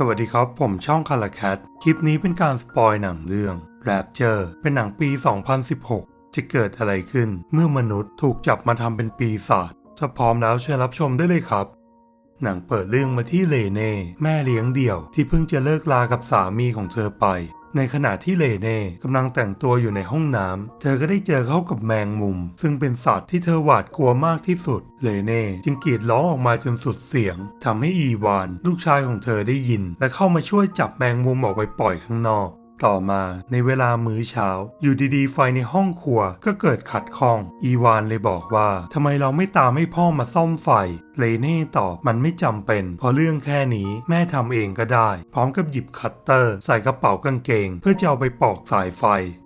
สวัสดีครับ ผมช่องคาราแคทคลิปนี้เป็นการสปอยหนังเรื่อง Rapture เป็นหนังปี 2016 จะเกิดอะไรขึ้นเมื่อมนุษย์ถูกจับมาทำเป็นปีศาจถ้าพร้อมแล้วเชิญรับชมได้เลยครับ หนังเปิดเรื่องมาที่เลเน่ แม่เลี้ยงเดี่ยวที่เพิ่งจะเลิกลากับสามีของเธอไป ในขณะที่เลเน่กำลังแต่งตัวอยู่ในห้องน้ำ เธอก็ได้เจอเข้ากับแมงมุม ซึ่งเป็นสัตว์ที่เธอหวาดกลัวมากที่สุด เลเน่จึงกรีดร้องออกมาจนสุดเสียงทำให้อีวาน ลูกชายของเธอได้ยิน และเข้ามาช่วยจับแมงมุมออกไปปล่อยข้างนอก ต่อมาในเวลามื้อเช้า อยู่ดีๆ ไฟในห้องครัวก็เกิดขัดข้อง อีวานเลยบอกว่าทำไมเราไม่ตามให้พ่อมาซ่อมไฟเลเน่ตอบมันไม่จำเป็น เพราะเรื่องแค่นี้แม่ทำเองก็ได้ พร้อมกับหยิบคัตเตอร์ ใส่กระเป๋ากางเกง เพื่อจะเอาไปปอกสายไฟ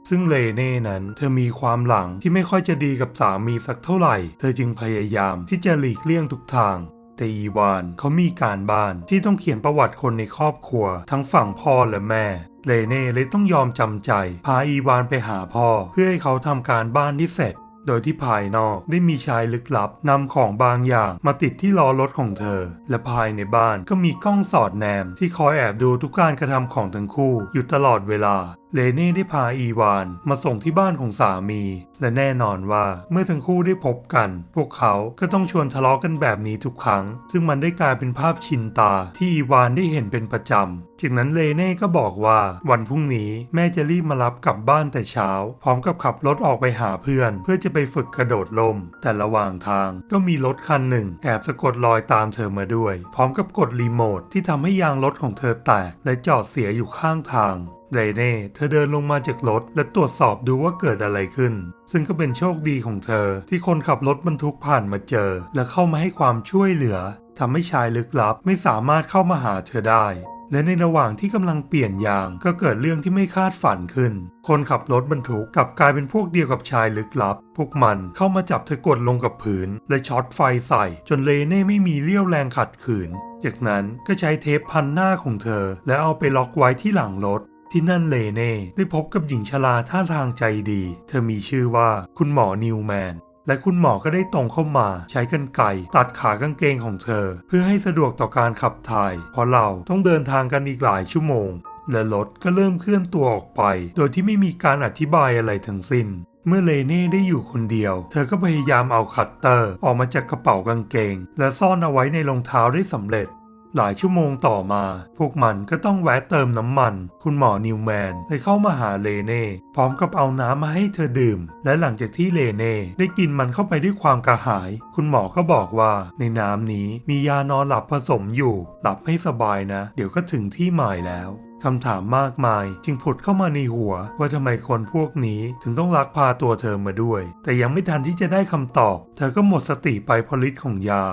ซึ่งเลเน่นั้น เธอมีความหลังที่ไม่ค่อยจะดีกับสามีสักเท่าไหร่ เธอจึงพยายามที่จะหลีกเลี่ยงทุกทาง ต่อีวาน เขามีการบ้านที่ต้องเขียนประวัติคนในครอบครัว ทั้งฝั่งพ่อและแม่เลเน่เลยต้องยอมจำใจ พาอีวานไปหาพ่อ เพื่อให้เขาทำการบ้านที่เสร็จ โดยที่ภายนอกได้มีชายลึกลับนำของบางอย่างมาติดที่ล้อรถของเธอ และภายในบ้านก็มีกล้องสอดแนมที่คอยแอบดูทุกการกระทำของทั้งคู่อยู่ตลอดเวลา เลเน่ได้พาอีวานมาส่งที่บ้านของสามี และแน่นอนว่าเมื่อทั้งคู่ได้พบกัน พวกเขาก็ต้องชวนทะเลาะกันแบบนี้ทุกครั้ง ซึ่งมันได้กลายเป็นภาพชินตาที่อีวานได้เห็นเป็นประจำจากนั้นเลเน่ก็บอกว่าวันพรุ่งนี้แม่จะรีบมารับกลับบ้านแต่เช้า พร้อมกับขับรถออกไปหาเพื่อน เพื่อจะไปฝึกกระโดดล่มแต่ระหว่างทางก็มีรถคันหนึ่ง แอบสะกดรอยตามเธอมาด้วย พร้อมกับกดรีโมทที่ทำให้ยางรถของเธอแตกและจอดเสียอยู่ข้างทาง เลเน่เธอเดินลงมาจากรถและตรวจสอบดูว่าเกิดอะไรขึ้น ซึ่งก็เป็นโชคดีของเธอ ที่คนขับรถบรรทุกผ่านมาเจอ และเข้ามาให้ความช่วยเหลือทำให้ชายลึกลับไม่สามารถเข้ามาหาเธอได้ และในระหว่างที่กำลังเปลี่ยนยางก็เกิดเรื่องที่ไม่คาดฝันขึ้น คนขับรถบรรทุกกลับกลายเป็นพวกเดียวกับชายลึกลับ พวกมันเข้ามาจับเธอกดลงกับผืน และช็อตไฟใส่ จนเลเน่ไม่มีเรี่ยวแรงขัดขืน จากนั้นก็ใช้เทปพันหน้าของเธอ และเอาไปล็อกไว้ที่หลังรถ ที่นั่นเลเน่ได้พบกับหญิงชราท่าทางใจดี เธอมีชื่อว่าคุณหมอนิวแมน และคุณหมอก็ได้ตรงเข้ามาใช้กรรไกรตัดขากางเกงของเธอ เพื่อให้สะดวกต่อการขับถ่าย เพราะเราต้องเดินทางกันอีกหลายชั่วโมง และรถก็เริ่มเคลื่อนตัวออกไป โดยที่ไม่มีการอธิบายอะไรทั้งสิ้นเมื่อเลเน่ได้อยู่คนเดียว เธอก็พยายามเอาคัตเตอร์ออกมาจากกระเป๋ากางเกง และซ่อนเอาไว้ในรองเท้าได้สำเร็จ หลายชั่วโมงต่อมา พวกมันก็ต้องแวะเติมน้ำมัน คุณหมอนิวแมนเลยเข้ามาหาเลเน่พร้อมกับเอาน้ำมาให้เธอดื่ม และหลังจากที่เลเน่ได้กินมันเข้าไปด้วยความกระหาย คุณหมอก็บอกว่าในน้ำนี้มียานอนหลับผสมอยู่ หลับให้สบายนะ เดี๋ยวก็ถึงที่หมายแล้วคำถามมากมายจึงผุดเข้ามาในหัวว่าทำไมคนพวกนี้ถึงต้องลักพาตัวเธอมาด้วย แต่ยังไม่ทันที่จะได้คำตอบ เธอก็หมดสติไปเพราะฤทธิ์ของยา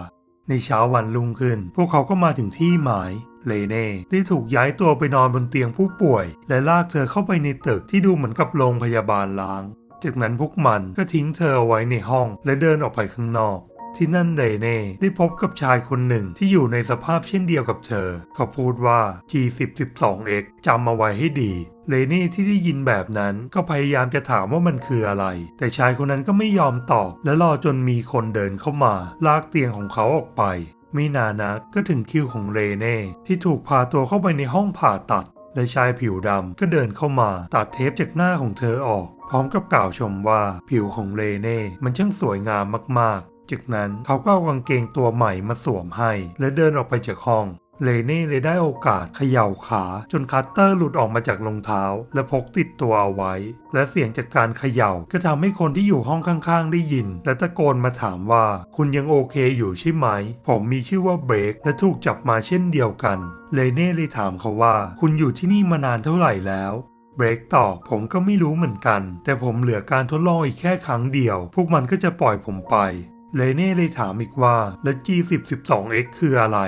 ในเช้าวันรุ่งขึ้น พวกเขาก็มาถึงที่หมายเลเน่ได้ถูกย้ายตัวไปนอนบนเตียงผู้ป่วย และลากเธอเข้าไปในตึกที่ดูเหมือนกับโรงพยาบาลล้าง จากนั้นพวกมันก็ทิ้งเธอเอาไว้ในห้องและเดินออกไปข้างนอก ที่นั่นเลเน่ได้พบกับชายคนหนึ่งที่อยู่ในสภาพเช่นเดียวกับเธอ เขาพูดว่า G1012X จำเอาไว้ให้ดีเลเน่ที่ได้ยินแบบนั้นก็พยายามจะถามว่ามันคืออะไร แต่ชายคนนั้นก็ไม่ยอมตอบ และรอจนมีคนเดินเข้ามา ลากเตียงของเขาออกไป ไม่นานนักก็ถึงคิวของเลเน่ที่ถูกพาตัวเข้าไปในห้องผ่าตัด และชายผิวดำก็เดินเข้ามาตัดเทปจากหน้าของเธอออก พร้อมกับกล่าวชมว่าผิวของเลเน่มันช่างสวยงามมากๆ จากนั้นเขาก็เอากางเกงตัวใหม่มาสวมให้ และเดินออกไปจากห้องเลเน่เลยได้โอกาสเขย่าขาจนคัตเตอร์หลุดออกมาจากรองเท้า และพกติดตัวเอาไว้ และเสียงจากการเขย่าก็ทำให้คนที่อยู่ห้องข้างๆ ได้ยิน และตะโกนมาถามว่า คุณยังโอเคอยู่ใช่ไหม ผมมีชื่อว่าเบรกและถูกจับมาเช่นเดียวกัน เลเน่เลยถามเขาว่า คุณอยู่ที่นี่มานานเท่าไหร่แล้วเบรกตอบผมก็ไม่รู้เหมือนกัน แต่ผมเหลือการทดลองอีกแค่ครั้งเดียว พวกมันก็จะปล่อยผมไป เลเน่เลยถามอีกว่าแล้ว G1012X คืออะไร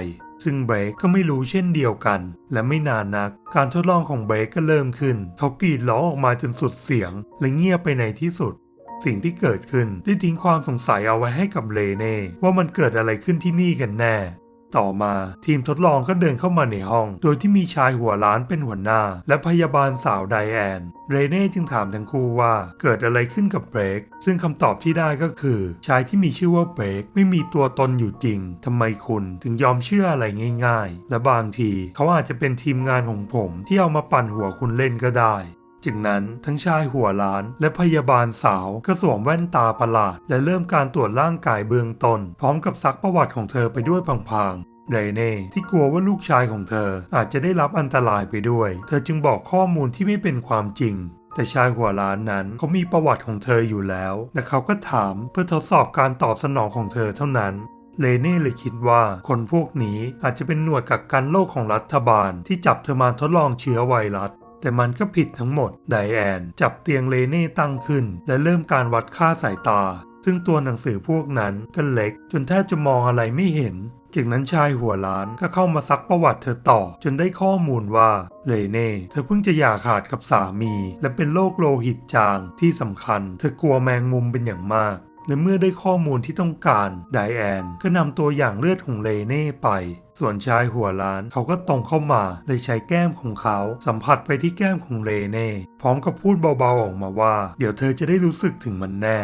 ซึ่งเบรกก็ไม่รู้เช่นเดียวกัน และไม่นานนัก การทดลองของเบรกก็เริ่มขึ้น เขากรีดร้องออกมาจนสุดเสียง และเงียบไปในที่สุด สิ่งที่เกิดขึ้นได้ทิ้งความสงสัยเอาไว้ให้กับเลเน่ว่ามันเกิดอะไรขึ้นที่นี่กันแน่ ต่อมาทีมทดลองก็เดินเข้ามาในห้อง โดยที่มีชายหัวล้านเป็นหัวหน้า และพยาบาลสาวไดแอน เรเน่จึงถามทั้งคู่ว่าเกิดอะไรขึ้นกับเบรก ซึ่งคำตอบที่ได้ก็คือ ชายที่มีชื่อว่าเบรกไม่มีตัวตนอยู่จริงทำไมคุณถึงยอมเชื่ออะไรง่าย ๆ และบางทีเขาอาจจะเป็นทีมงานของผมที่เอามาปั่นหัวคุณเล่นก็ได้ จากนั้นทั้งชายหัวล้านและพยาบาลสาวก็สวมแว่นตาประหลาด และเริ่มการตรวจร่างกายเบื้องต้นพร้อมกับซักประวัติของเธอไปด้วยพลางๆไดเน่ที่กลัวว่าลูกชายของเธออาจจะได้รับอันตรายไปด้วย เธอจึงบอกข้อมูลที่ไม่เป็นความจริง แต่ชายหัวล้านนั้นเขามีประวัติของเธออยู่แล้ว และเขาก็ถามเพื่อทดสอบการตอบสนองของเธอเท่านั้น เลเน่เลยคิดว่าคนพวกนี้อาจจะเป็นหน่วยกักกันโรคของรัฐบาลที่จับเธอมาทดลองเชื้อไวรัส แต่มันก็ผิดทั้งหมด ไดแอนจับเตียงเลเน่ตั้งขึ้น และเริ่มการวัดค่าสายตา ซึ่งตัวหนังสือพวกนั้นก็เล็ก จนแทบจะมองอะไรไม่เห็น จากนั้นชายหัวล้านก็เข้ามาซักประวัติเธอต่อ จนได้ข้อมูลว่าเลเน่เธอเพิ่งจะหย่าขาดกับสามี และเป็นโรคโลหิตจางที่สำคัญ เธอกลัวแมงมุมเป็นอย่างมาก และเมื่อได้ข้อมูลที่ต้องการไดแอนก็นำตัวอย่างเลือดของเลเน่ไป ส่วนชายหัวล้านเขาก็ตรงเข้ามาเลยใช้แก้มของเขาสัมผัสไปที่แก้มของเลเน่พร้อมกับพูดเบาๆออกมาว่า เดี๋ยวเธอจะได้รู้สึกถึงมันแน่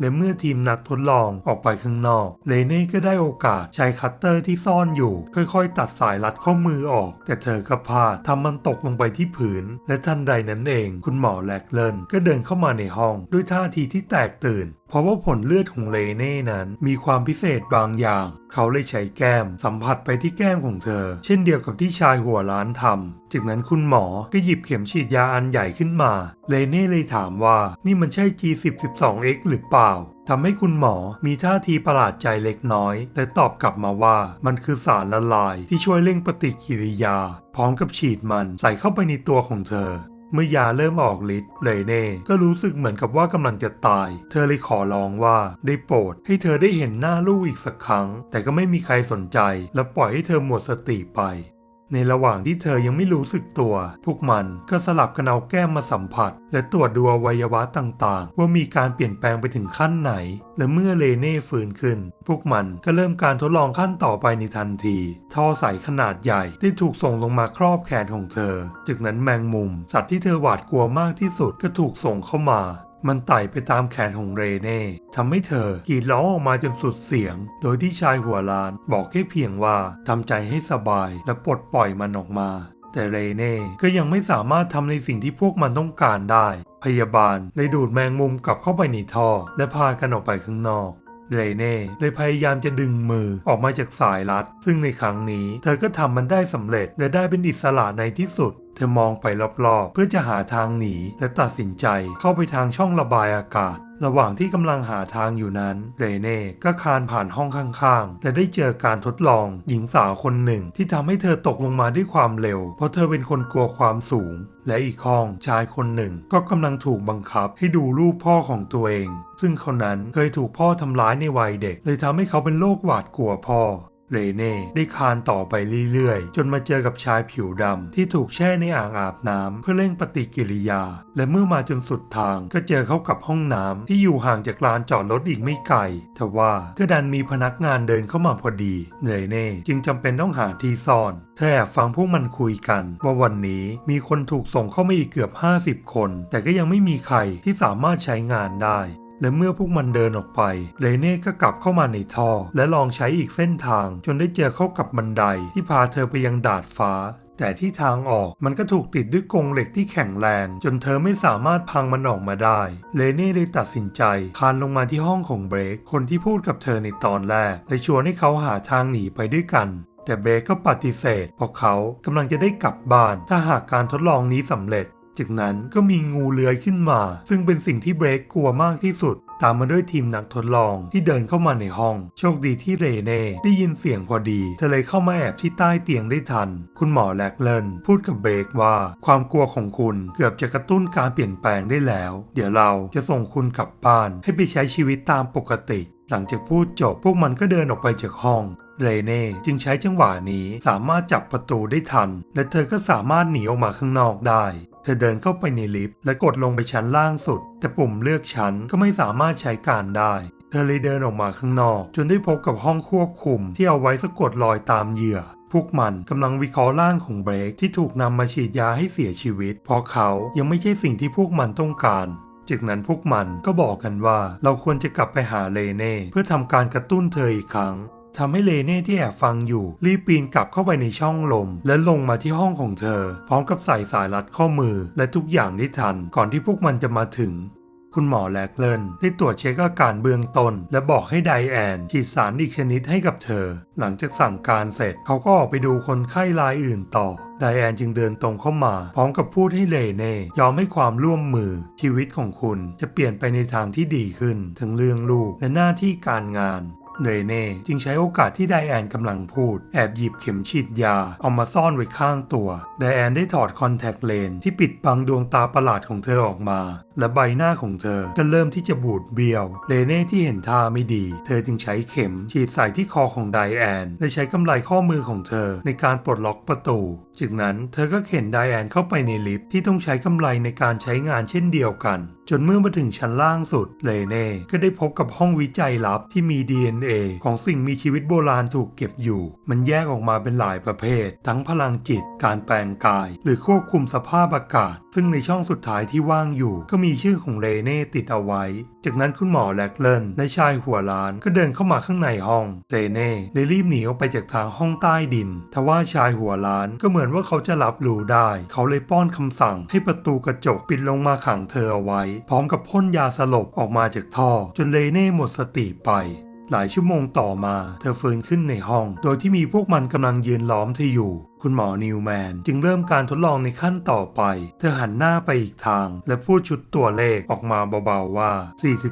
และเมื่อทีมนักทดลองออกไปข้างนอก เลเน่ก็ได้โอกาสใช้คัตเตอร์ที่ซ่อนอยู่ ค่อยๆ ตัดสายรัดข้อมือออก แต่เธอก็พลาดทำมันตกลงไปที่ผืน และทันใดนั้นเอง คุณหมอแลกเลนก็เดินเข้ามาในห้อง ด้วยท่าทีที่แตกตื่น เพราะว่าผลเลือดของเลเน่นั้นมีความพิเศษบางอย่าง เขาเลยใช้แก้มสัมผัสไปที่แก้มของเธอ เช่นเดียวกับที่ชายหัวล้านทำจากนั้นคุณหมอก็หยิบเข็มฉีดยาอันใหญ่ขึ้นมา เลเน่เลยถามว่านี่มันใช่ G10-12X หรือเปล่าทำให้คุณหมอมีท่าทีประหลาดใจเล็กน้อย และตอบกลับมาว่ามันคือสารละลายที่ช่วยเร่งปฏิกิริยา พร้อมกับฉีดมันใส่เข้าไปในตัวของเธอ เมื่อยาเริ่มออกฤทธิ์เลยเน่ก็รู้สึกเหมือนกับว่ากำลังจะตาย เธอเลยขอร้องว่าได้โปรดให้เธอได้เห็นหน้าลูกอีกสักครั้ง แต่ก็ไม่มีใครสนใจและปล่อยให้เธอหมดสติไป ในระหว่างที่เธอยังไม่รู้สึกตัว พวกมันก็สลับกันเอาแก้มมาสัมผัส และตรวจดูอวัยวะต่างๆ ว่ามีการเปลี่ยนแปลงไปถึงขั้นไหน และเมื่อเลเน่ฟื้นขึ้น พวกมันก็เริ่มการทดลองขั้นต่อไปในทันที ท่อใสขนาดใหญ่ได้ถูกส่งลงมาครอบแขนของเธอ จากนั้นแมงมุม สัตว์ที่เธอหวาดกลัวมากที่สุดก็ถูกส่งเข้ามา มันไต่ไปตามแขนของเรเน่ ทำให้เธอกรีดร้องออกมาจนสุดเสียง โดยที่ชายหัวล้านบอกแค่เพียงว่าทำใจให้สบายและปลดปล่อยมันออกมา แต่เรเน่ก็ยังไม่สามารถทำในสิ่งที่พวกมันต้องการได้ พยาบาลเลยดูดแมงมุมกลับเข้าไปในท่อ และพากันออกไปข้างนอกเรเน่เลยพยายามจะดึงมือออกมาจากสายรัด ซึ่งในครั้งนี้เธอก็ทำมันได้สำเร็จและได้เป็นอิสระในที่สุด เธอมองไปรอบๆ เพื่อจะหาทางหนีและตัดสินใจเข้าไปทางช่องระบายอากาศ ระหว่างที่กำลังหาทางอยู่นั้นเรเน่ก็คานผ่านห้องข้างๆ และได้เจอการทดลองหญิงสาวคนหนึ่งที่ทำให้เธอตกลงมาด้วยความเร็ว เพราะเธอเป็นคนกลัวความสูง และอีกห้องชายคนหนึ่งก็กำลังถูกบังคับให้ดูรูปพ่อของตัวเอง ซึ่งเขานั้นเคยถูกพ่อทำร้ายในวัยเด็ก เลยทำให้เขาเป็นโรคหวาดกลัวพ่อ เรเน่ได้คานต่อไปเรื่อยๆ จนมาเจอกับชายผิวดำที่ถูกแช่ในอ่างอาบน้ำเพื่อเร่งปฏิกิริยา และเมื่อมาจนสุดทางก็เจอเขากับห้องน้ำที่อยู่ห่างจากลานจอดรถอีกไม่ไกลทว่าก็ดันมีพนักงานเดินเข้ามาพอดีเรเน่จึงจำเป็นต้องหาที่ซ่อนเธอแอบฟังพวกมันคุยกัน ว่าวันนี้มีคนถูกส่งเข้ามาอีกเกือบ 50 คน แต่ก็ยังไม่มีใครที่สามารถใช้งานได้ และเมื่อพวกมันเดินออกไปเรเน่ก็กลับเข้ามาในท่อ และลองใช้อีกเส้นทาง จนได้เจอเข้ากับบันไดที่พาเธอไปยังดาดฟ้า แต่ที่ทางออกมันก็ถูกติดด้วยกรงเหล็กที่แข็งแรง จนเธอไม่สามารถพังมันออกมาได้เลเน่เลยตัดสินใจคานลงมาที่ห้องของเบรกคนที่พูดกับเธอในตอนแรกและชวนให้เขาหาทางหนีไปด้วยกันแต่เบรกก็ปฏิเสธเพราะเขากำลังจะได้กลับบ้านถ้าหากการทดลองนี้สำเร็จ จากนั้นก็มีงูเลื้อยขึ้นมา ซึ่งเป็นสิ่งที่เบรกกลัวมากที่สุด ตามมาด้วยทีมนักทดลองที่เดินเข้ามาในห้อง โชคดีที่เรเน่ได้ยินเสียงพอดี เธอเลยเข้ามาแอบที่ใต้เตียงได้ทัน คุณหมอแลกเลนพูดกับเบรกว่า ความกลัวของคุณเกือบจะกระตุ้นการเปลี่ยนแปลงได้แล้ว เดี๋ยวเราจะส่งคุณกลับบ้านให้ไปใช้ชีวิตตามปกติ หลังจากพูดจบพวกมันก็เดินออกไปจากห้องเรเน่จึงใช้จังหวะนี้สามารถจับประตูได้ทัน และเธอก็สามารถหนีออกมาข้างนอกได้ ธอเดินเข้าไปในลิฟต์และกดลงไปชั้นล่างสุด แต่ปุ่มเลือกชั้นก็ไม่สามารถใช้การได้ เธอเลยเดินออกมาข้างนอก จนได้พบกับห้องควบคุมที่เอาไว้สะกดรอยตามเหยื่อ พวกมันกำลังวิเคราะห์ร่างของเบรกที่ถูกนำมาฉีดยาให้เสียชีวิต เพราะเขายังไม่ใช่สิ่งที่พวกมันต้องการ จากนั้นพวกมันก็บอกกันว่าเราควรจะกลับไปหาเลเน่เพื่อทำการกระตุ้นเธออีกครั้ง ทำให้เลเน่ที่แอบฟังอยู่ รีบปีนกลับเข้าไปในช่องลม และลงมาที่ห้องของเธอ พร้อมกับใส่สายรัดข้อมือ และทุกอย่างได้ทัน ก่อนที่พวกมันจะมาถึงคุณหมอแลกเลินได้ตรวจเช็คอาการเบื้องต้น และบอกให้ไดแอนฉีดสารอีกชนิดให้กับเธอ หลังจากสั่งการเสร็จเขาก็ออกไปดูคนไข้รายอื่นต่อ ไดแอนจึงเดินตรงเข้ามา พร้อมกับพูดให้เลเน่ยอมให้ความร่วมมือ ชีวิตของคุณจะเปลี่ยนไปในทางที่ดีขึ้นทั้งเรื่องลูกและหน้าที่การงาน เนยเน่จึงใช้โอกาสที่ไดแอนกำลังพูด แอบหยิบเข็มฉีดยา เอามาซ่อนไว้ข้างตัว ไดแอนได้ถอดคอนแทคเลน ที่ปิดบังดวงตาประหลาดของเธอออกมา และใบหน้าของเธอก็เริ่มที่จะบูดเบี้ยว เลเน่ที่เห็นท่าไม่ดี เธอจึงใช้เข็มฉีดใส่ที่คอของไดแอน และใช้กำไลข้อมือของเธอในการปลดล็อกประตู จากนั้นเธอก็เข็นไดแอนเข้าไปในลิฟต์ที่ต้องใช้กำไลในการใช้งานเช่นเดียวกัน จนเมื่อมาถึงชั้นล่างสุด เลเน่ก็ได้พบกับห้องวิจัยลับที่มี DNA ของสิ่งมีชีวิตโบราณถูกเก็บอยู่ มันแยกออกมาเป็นหลายประเภท ทั้งพลังจิต การแปลงกาย หรือควบคุมสภาพอากาศ ซึ่งในช่องสุดท้ายที่ว่างอยู่ก็มีีชื่อของเลเน่ติดเอาไว้ จากนั้นคุณหมอแลกเลินและชายหัวล้านก็เดินเข้ามาข้างในห้องเลเน่เลยรีบหนีออกไปจากทางห้องใต้ดิน ทว่าชายหัวล้านก็เหมือนว่าเขาจะรับรู้ได้ เขาเลยป้อนคำสั่งให้ประตูกระจกปิดลงมาขังเธอเอาไว้ พร้อมกับพ่นยาสลบออกมาจากท่อ จนเลเน่หมดสติไปหลายชั่วโมงต่อมา เธอฟื้นขึ้นในห้อง โดยที่มีพวกมันกำลังยืนล้อมเธออยู่ คุณหมอนิวแมนจึงเริ่มการทดลองในขั้นต่อไป เธอหันหน้าไปอีกทาง และพูดชุดตัวเลขออกมาเบาๆว่า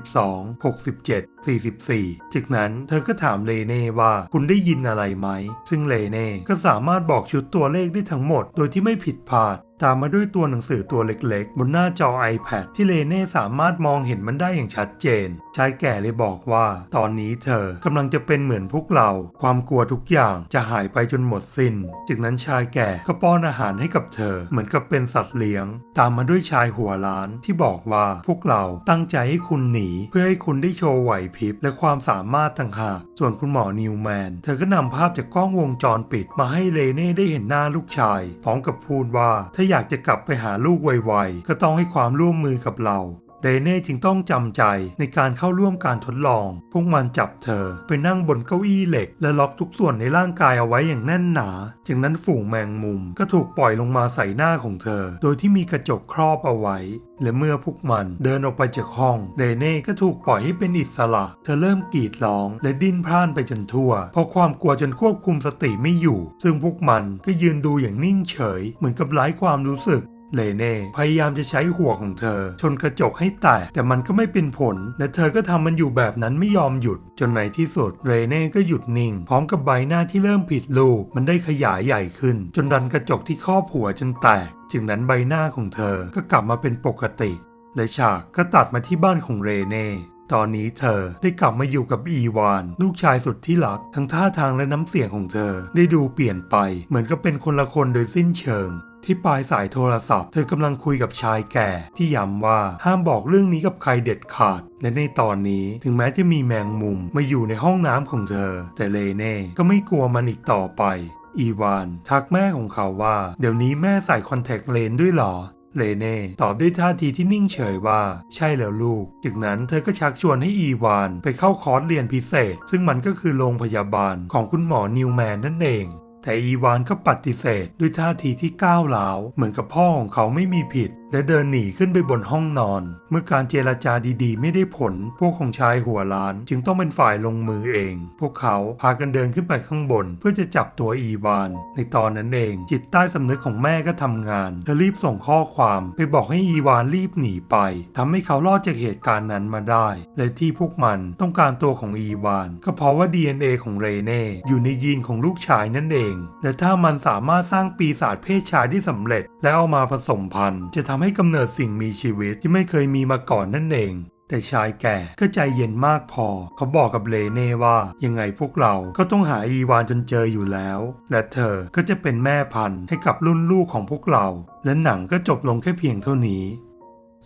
42 67 44 จากนั้นเธอก็ถามเลเน่ว่าคุณได้ยินอะไรไหม ซึ่งเลเน่ก็สามารถบอกชุดตัวเลขได้ทั้งหมดโดยที่ไม่ผิดพลาดตามมาด้วยตัวหนังสือตัวเล็กๆ บนหน้าจอ iPad ที่เลเน่สามารถมองเห็นมันได้อย่างชัดเจน ชายแก่เลยบอกว่า ตอนนี้เธอกำลังจะเป็นเหมือนพวกเรา ความกลัวทุกอย่างจะหายไปจนหมดสิน้น จากนั้นชายแก่ก็ป้อนอาหารให้กับเธอ เหมือนกับเป็นสัตว์เลี้ยง ตามมาด้วยชายหัวล้านที่บอกว่าพวกเราตั้งใจให้คุณหนี เพื่อให้คุณได้โชว์ไหวพริบและความสามารถต่างหากส่วนคุณหมอนิวแมน เธอก็นำภาพจากกล้องวงจรปิดมาให้เลเน่ได้เห็นหน้าลูกชาย พร้อมกับพูดว่าถ้าอยากจะกลับไปหาลูกไวๆก็ต้องให้ความร่วมมือกับเรา เรเน่จึงต้องจำใจในการเข้าร่วมการทดลอง พวกมันจับเธอไปนั่งบนเก้าอี้เหล็ก และล็อกทุกส่วนในร่างกายเอาไว้อย่างแน่นหนา จากนั้นฝูงแมงมุมก็ถูกปล่อยลงมาใส่หน้าของเธอ โดยที่มีกระจกครอบเอาไว้ และเมื่อพวกมันเดินออกไปจากห้องเรเน่ก็ถูกปล่อยให้เป็นอิสระ เธอเริ่มกรีดร้อง และดิ้นพล่านไปจนทั่ว เพราะความกลัวจนควบคุมสติไม่อยู่ ซึ่งพวกมันก็ยืนดูอย่างนิ่งเฉย เหมือนกับไร้ความรู้สึก เลเน่พยายามจะใช้หัวของเธอ ชนกระจกให้แตกแต่มันก็ไม่เป็นผล และเธอก็ทำมันอยู่แบบนั้นไม่ยอมหยุด จนในที่สุดเรเน่ก็หยุดนิ่ง พร้อมกับใบหน้าที่เริ่มผิดรูปมันได้ขยายใหญ่ขึ้น จนดันกระจกที่ครอบหัวจนแตกจากนั้นใบหน้าของเธอก็กลับมาเป็นปกติ และฉากก็ตัดมาที่บ้านของเรเน่ตอนนี้เธอได้กลับมาอยู่กับอีวาน ลูกชายสุดที่รัก ทั้งท่าทางและน้ำเสียงของเธอ ได้ดูเปลี่ยนไป เหมือนกับเป็นคนละคนโดยสิ้นเชิง ที่ปลายสายโทรศัพท์ เธอกำลังคุยกับชายแก่ที่ย้ำว่าห้ามบอกเรื่องนี้กับใครเด็ดขาด และในตอนนี้ถึงแม้จะมีแมงมุมมาอยู่ในห้องน้ำของเธอ แต่เลเน่ก็ไม่กลัวมันอีกต่อไป อีวาน ทักแม่ของเขาว่า เดี๋ยวนี้แม่ใส่คอนแทคเลนด้วยหรอเลเน่ตอบด้วยท่าทีที่นิ่งเฉยว่า ใช่แล้วลูก จากนั้นเธอก็ชักชวนให้อีวาน ไปเข้าคอร์สเรียนพิเศษ ซึ่งมันก็คือโรงพยาบาลของคุณหมอนิวแมนนั่นเอง แต่อีวานก็ปฏิเสธด้วยท่าทีที่ก้าวร้าว เหมือนกับพ่อของเขาไม่มีผิดและเดินหนีขึ้นไปบนห้องนอน เมื่อการเจรจาดีๆ ไม่ได้ผล พวกของชายหัวล้านจึงต้องเป็นฝ่ายลงมือเอง พวกเขาพากันเดินขึ้นไปข้างบน เพื่อจะจับตัวอีวาน ในตอนนั้นเอง จิตใต้สำนึกของแม่ก็ทำงาน เธอรีบส่งข้อความไปบอกให้อีวานรีบหนีไปทำให้เขารอดจากเหตุการณ์นั้นมาได้ และที่พวกมันต้องการตัวของอีวาน ก็เพราะว่า DNA ของเรเน่อยู่ในยีนของลูกชายนั่นเอง และถ้ามันสามารถสร้างปีศาจเพศชายที่สำเร็จ และเอามาผสมพันธุ์จะทำให้กำเนิดสิ่งมีชีวิตที่ไม่เคยมีมาก่อนนั่นเอง แต่ชายแก่ก็ใจเย็นมากพอ เขาบอกกับเลเน่ว่ายังไงพวกเราก็ต้องหาอีวานจนเจออยู่แล้ว และเธอก็จะเป็นแม่พันธุ์ให้กับรุ่นลูกของพวกเรา และหนังก็จบลงแค่เพียงเท่านี้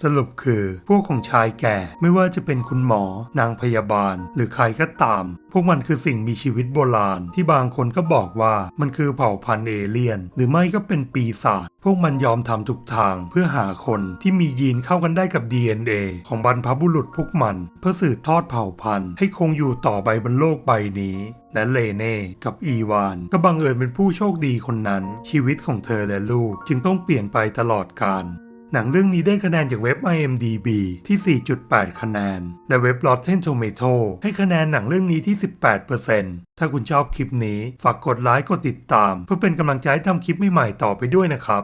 สรุปคือพวกของชายแก่ไม่ว่าจะเป็นคุณหมอ นางพยาบาล หรือใครก็ตาม พวกมันคือสิ่งมีชีวิตโบราณ ที่บางคนก็บอกว่ามันคือเผ่าพันธุ์เอเลี่ยน หรือไม่ก็เป็นปีศาจพวกมันยอมทำทุกทางเพื่อหาคนที่มียีนเข้ากันได้กับ DNA ของบรรพบุรุษพวกมัน เพื่อสืบทอดเผ่าพันธุ์ ให้คงอยู่ต่อไปบนโลกใบนี้และเลเน่กับอีวาน ก็บังเอิญเป็นผู้โชคดีคนนั้น ชีวิตของเธอและลูกจึงต้องเปลี่ยนไปตลอดกาล หนังเรื่องนี้ได้คะแนนจากเว็บ IMDb ที่ 4.8 คะแนน และเว็บ Rotten Tomato ให้คะแนนหนังเรื่องนี้ที่ 18%ถ้าคุณชอบคลิปนี้ ฝากกดไลค์ กดติดตาม เพื่อเป็นกำลังใจให้ทำคลิปใหม่ๆต่อไปด้วยนะครับ